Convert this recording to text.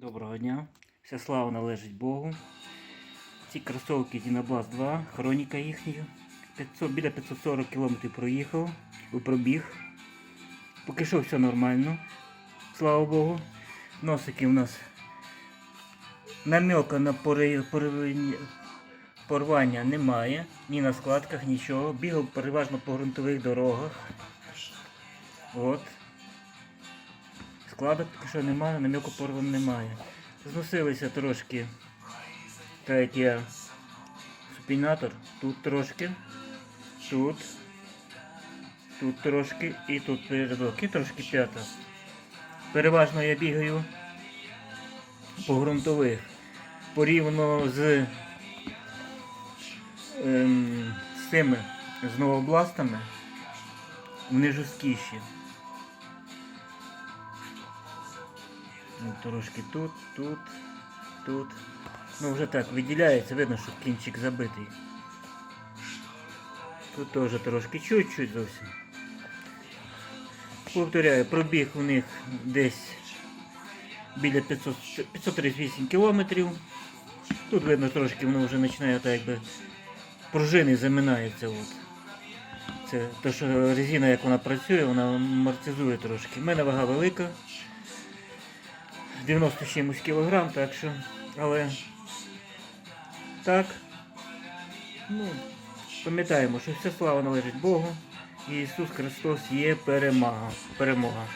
Доброго дня. Вся слава належить Богу. Ці кросовки Dynablast 2, хроніка їхня. 500, біля 540 км проїхав пробіг. Поки що все нормально. Слава Богу. Носики у нас намека на порвання немає. Ні на складках, нічого. Бігав переважно по ґрунтових дорогах. От. Складок поки що немає, наміку порван немає. Зносилися трошки, так супінатор, тут трошки, тут, тут трошки і тут передок, і трошки п'ята. Переважно я бігаю по ґрунтових. Порівняно з, ем, з цими з новобластами, вони жорсткіші. Трошки тут, тут, тут. Ну вже так виділяється, видно, що кінчик забитий. Тут теж трошки чуть-чуть зовсім. Повторяю, пробіг у них десь біля 500, 538 кілометрів. Тут видно трошки воно вже починає так якби пружини заминаються. От. Це те, що резина, як вона працює, вона амортизує трошки. У мене вага велика. 90 чимось кілограм, так що, але так, ну, пам'ятаємо, що вся слава належить Богу, і Ісус Христос є перемога. перемога.